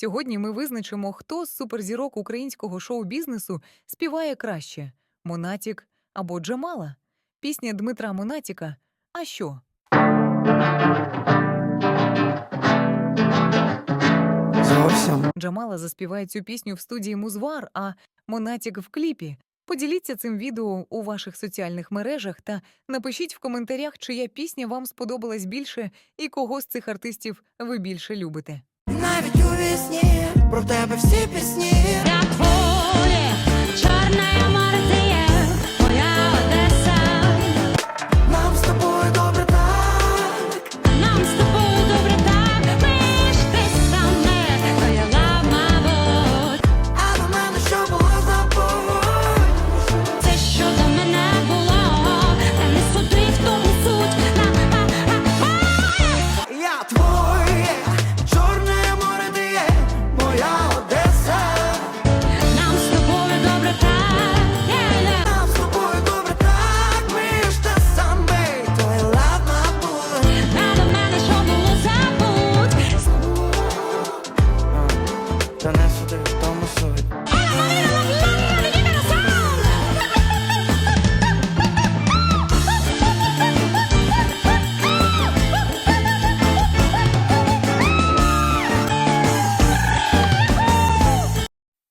Сьогодні ми визначимо, хто з суперзірок українського шоу-бізнесу співає краще: Монатік або Джамала. Пісня Дмитра Монатіка. А що? Зовсім. Джамала заспіває цю пісню в студії Музвар, а Монатік в кліпі. Поділіться цим відео у ваших соціальних мережах та напишіть в коментарях, чия пісня вам сподобалась більше і кого з цих артистів ви більше любите. Вісні про тебе всі пісні.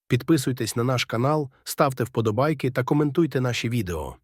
Підписуйтесь на наш канал, ставте вподобайки та коментуйте наші відео.